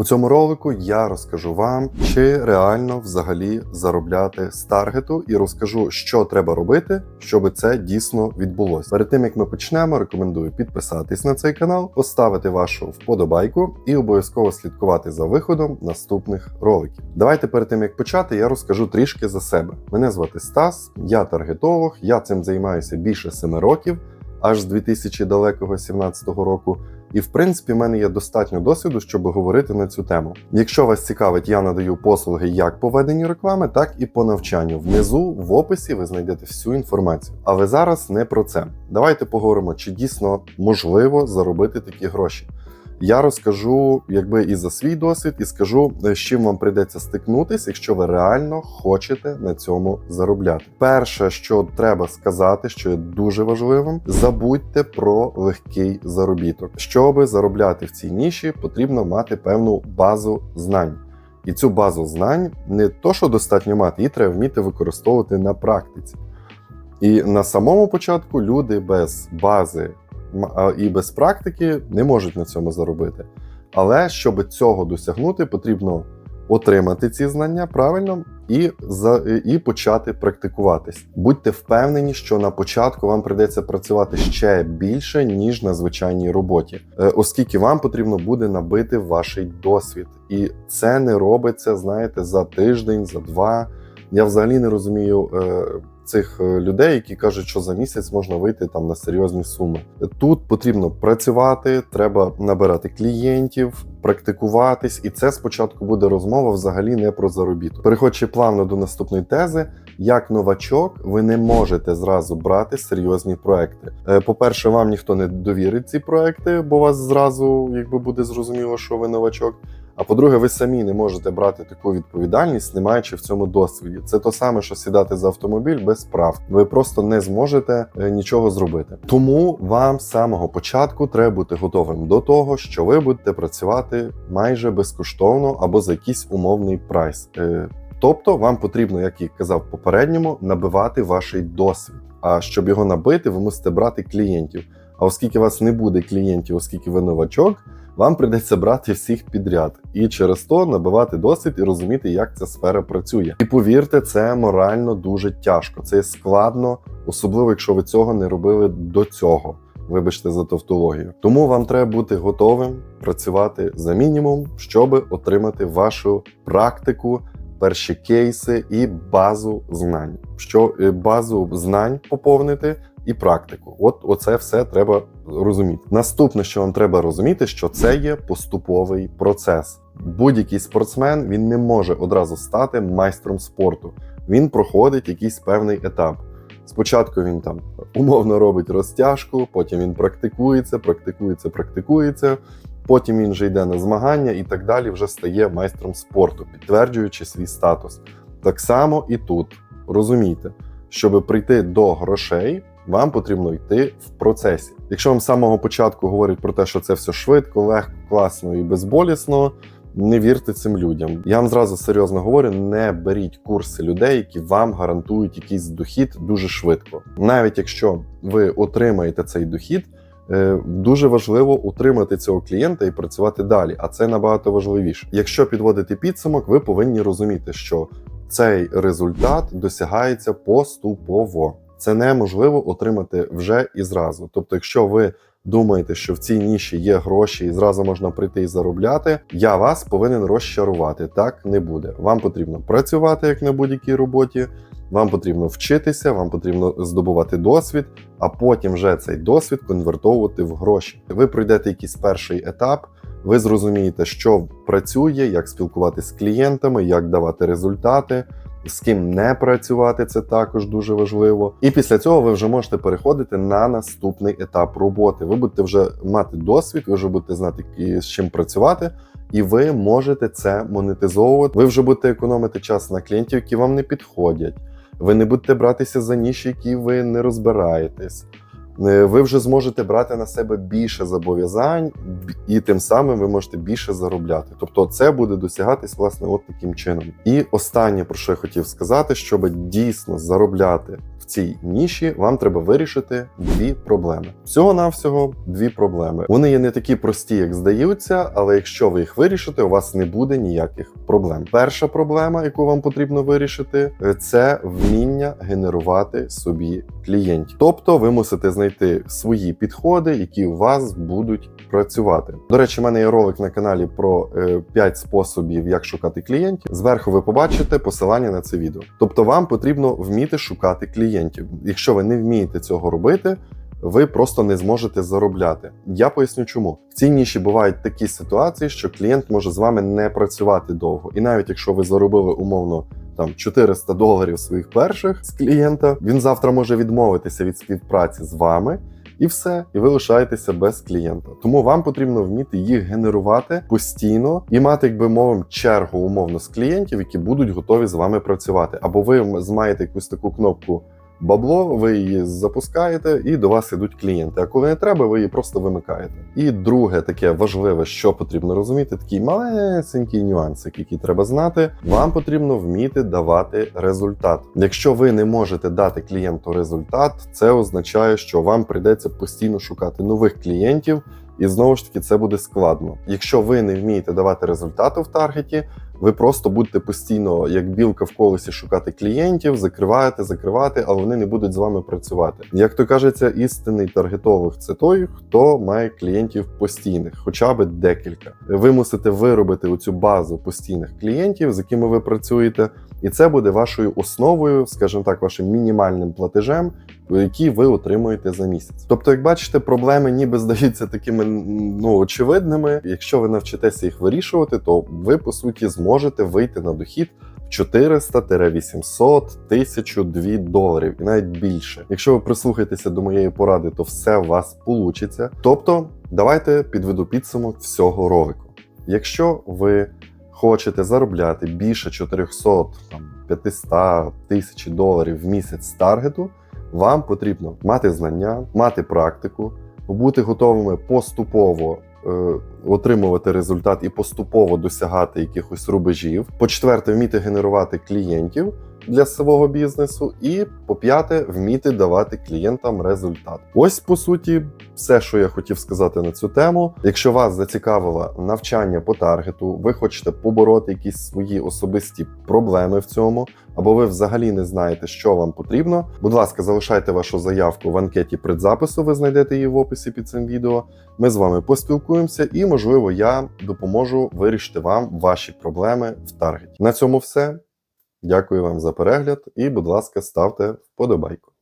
У цьому ролику я розкажу вам, чи реально взагалі заробляти з таргету, і розкажу, що треба робити, щоб це дійсно відбулося. Перед тим як ми почнемо, рекомендую підписатись на цей канал, поставити вашу вподобайку і обов'язково слідкувати за виходом наступних роликів. Давайте перед тим як почати, я розкажу трішки за себе. Мене звати Стас, я таргетолог, я цим займаюся більше 7 років, аж з 2017 року. І в принципі, в мене є достатньо досвіду, щоб говорити на цю тему. Якщо вас цікавить, я надаю послуги як по веденню реклами, так і по навчанню. Внизу в описі ви знайдете всю інформацію. Але зараз не про це. Давайте поговоримо, чи дійсно можливо заробити такі гроші. Я розкажу, якби і за свій досвід, і скажу, з чим вам прийдеться стикнутися, якщо ви реально хочете на цьому заробляти. Перше, що треба сказати, що є дуже важливим, забудьте про легкий заробіток. Щоб заробляти в цій ніші, потрібно мати певну базу знань. І цю базу знань не то, що достатньо мати, її треба вміти використовувати на практиці. І на самому початку люди без бази і без практики не можуть на цьому заробити. Але щоб цього досягнути, потрібно отримати ці знання правильно і, за, і почати практикуватись. Будьте впевнені, що на початку вам прийдеться працювати ще більше, ніж на звичайній роботі, Е, оскільки вам потрібно буде набити ваш досвід. І це не робиться, знаєте, за тиждень, за два. Я взагалі не розумію е, цих е, людей, які кажуть, що за місяць можна вийти там на серйозні суми. Тут потрібно працювати, треба набирати клієнтів, практикуватись, і це спочатку буде розмова взагалі не про заробіток. Переходячи плавно до наступної тези, як новачок, ви не можете зразу брати серйозні проекти. Е, По-перше, вам ніхто не довірить ці проекти, бо вас зразу якби буде зрозуміло, що ви новачок. А по-друге, ви самі не можете брати таку відповідальність, не маючи в цьому досвіді. Це то саме, що сідати за автомобіль без прав. Ви просто не зможете е, нічого зробити. Тому вам з самого початку треба бути готовим до того, що ви будете працювати майже безкоштовно або за якийсь умовний прайс. Е, Тобто вам потрібно, як і казав попередньому, набивати ваш досвід. А щоб його набити, ви мусите брати клієнтів. А оскільки у вас не буде клієнтів, оскільки ви новачок, вам прийдеться брати всіх підряд і через то набивати досвід і розуміти, як ця сфера працює. І повірте, це морально дуже тяжко. Це складно, особливо якщо ви цього не робили до цього. Вибачте за тавтологію. Тому вам треба бути готовим працювати за мінімум, щоб отримати вашу практику, перші кейси і базу знань. Що е, базу знань поповнити і практику. От оце все треба розуміти. Наступне, що вам треба розуміти, що це є поступовий процес. Будь-який спортсмен він не може одразу стати майстром спорту. Він проходить якийсь певний етап. Спочатку він там умовно робить розтяжку, потім він практикується, практикується, практикується. Потім він вже йде на змагання і так далі вже стає майстром спорту, підтверджуючи свій статус. Так само і тут розумійте, щоб прийти до грошей, вам потрібно йти в процесі. Якщо вам з самого початку говорять про те, що це все швидко, легко, класно і безболісно, не вірте цим людям. Я вам зразу серйозно говорю: не беріть курси людей, які вам гарантують якийсь дохід дуже швидко. Навіть якщо ви отримаєте цей дохід. е, Дуже важливо утримати цього клієнта і працювати далі, а це набагато важливіше. Якщо підводити підсумок, ви повинні розуміти, що цей результат досягається поступово. Це неможливо отримати вже і зразу. Тобто, якщо ви думаєте, що в цій ніші є гроші і зразу можна прийти і заробляти, я вас повинен розчарувати. Так не буде. Вам потрібно працювати як на будь-якій роботі. Вам потрібно вчитися, вам потрібно здобувати досвід, а потім вже цей досвід конвертовувати в гроші. Ви пройдете якийсь перший етап, ви зрозумієте, що працює, як спілкуватися з клієнтами, як давати результати. З ким не працювати, це також дуже важливо. І після цього ви вже можете переходити на наступний етап роботи. Ви будете вже мати досвід, ви вже будете знати, з чим працювати, і ви можете це монетизовувати. Ви вже будете економити час на клієнтів, які вам не підходять. Ви не будете братися за ніші, які ви не розбираєтесь. Е, Ви вже зможете брати на себе більше зобов'язань, і тим самим ви можете більше заробляти. Тобто, це буде досягатись власне от таким чином. І останнє, про що я хотів сказати, щоб дійсно заробляти цій ніші вам треба вирішити дві проблеми. Всього навсього дві проблеми. Вони є не такі прості, як здаються, але якщо ви їх вирішите, у вас не буде ніяких проблем. Перша проблема, яку вам потрібно вирішити, е, це вміння генерувати собі клієнтів. Тобто, ви мусите знайти свої підходи, які у вас будуть працювати. До речі, в мене є ролик на каналі про 5 способів, як шукати клієнтів. Зверху ви побачите посилання на це відео. Тобто, вам потрібно вміти шукати клієнтів. Якщо ви не вмієте цього робити. Ви просто не зможете заробляти. Я поясню, чому в цій ніші бувають такі ситуації, що клієнт може з вами не працювати довго, і навіть якщо ви заробили умовно там 400 доларів своїх перших з клієнта, він завтра може відмовитися від співпраці з вами. І все, і ви лишаєтеся без клієнта. Тому вам потрібно вміти їх генерувати постійно і мати, як би мовимо, чергу умовно з клієнтів, які будуть готові з вами працювати. Або ви маєте якусь таку кнопку бабло, ви її запускаєте, і до вас ідуть клієнти. А коли не треба, ви її просто вимикаєте. І друге, таке важливе, що потрібно розуміти, такий малесенький нюансик, який треба знати. Вам потрібно вміти давати результат. Якщо ви не можете дати клієнту результат, це означає, що вам прийдеться постійно шукати нових клієнтів. І знову ж таки це буде складно. Якщо ви не вмієте давати результати в таргеті, ви просто будете постійно, як білка в колесі, шукати клієнтів, закривати, закривати, але вони не будуть з вами працювати. Як то кажеться, істинний таргетолог це той, хто має клієнтів постійних, хоча б декілька. Ви мусите виробити оцю базу постійних клієнтів, з якими ви працюєте, і це буде вашою основою, скажімо так, вашим мінімальним платежем, який ви отримуєте за місяць. Тобто, як бачите, проблеми ніби здаються такими ну очевидними. Якщо ви навчитеся їх вирішувати, то ви по суті зможете вийти на дохід. 400-800 тисячу дві доларів і навіть більше. Якщо ви прислухаєтеся до моєї поради, то все у вас получиться. Тобто, давайте підведу підсумок всього ролику. Якщо ви хочете заробляти більше 400, там 500 тисяч доларів в місяць з таргету, вам потрібно мати знання, мати практику, бути готовими поступово е, отримувати результат і поступово досягати якихось рубежів. По-четверте, вміти генерувати клієнтів для свого бізнесу. І по-п'яте, вміти давати клієнтам результат. Ось по суті, все, що я хотів сказати на цю тему. Якщо вас зацікавило навчання по таргету, ви хочете побороти якісь свої особисті проблеми в цьому, або ви взагалі не знаєте, що вам потрібно. Будь ласка, залишайте вашу заявку в анкеті предзапису. Ви знайдете її в описі під цим відео. Ми з вами поспілкуємося, і можливо я допоможу вирішити вам ваші проблеми в таргеті. На цьому все. Дякую вам за перегляд і, будь ласка, ставте вподобайку.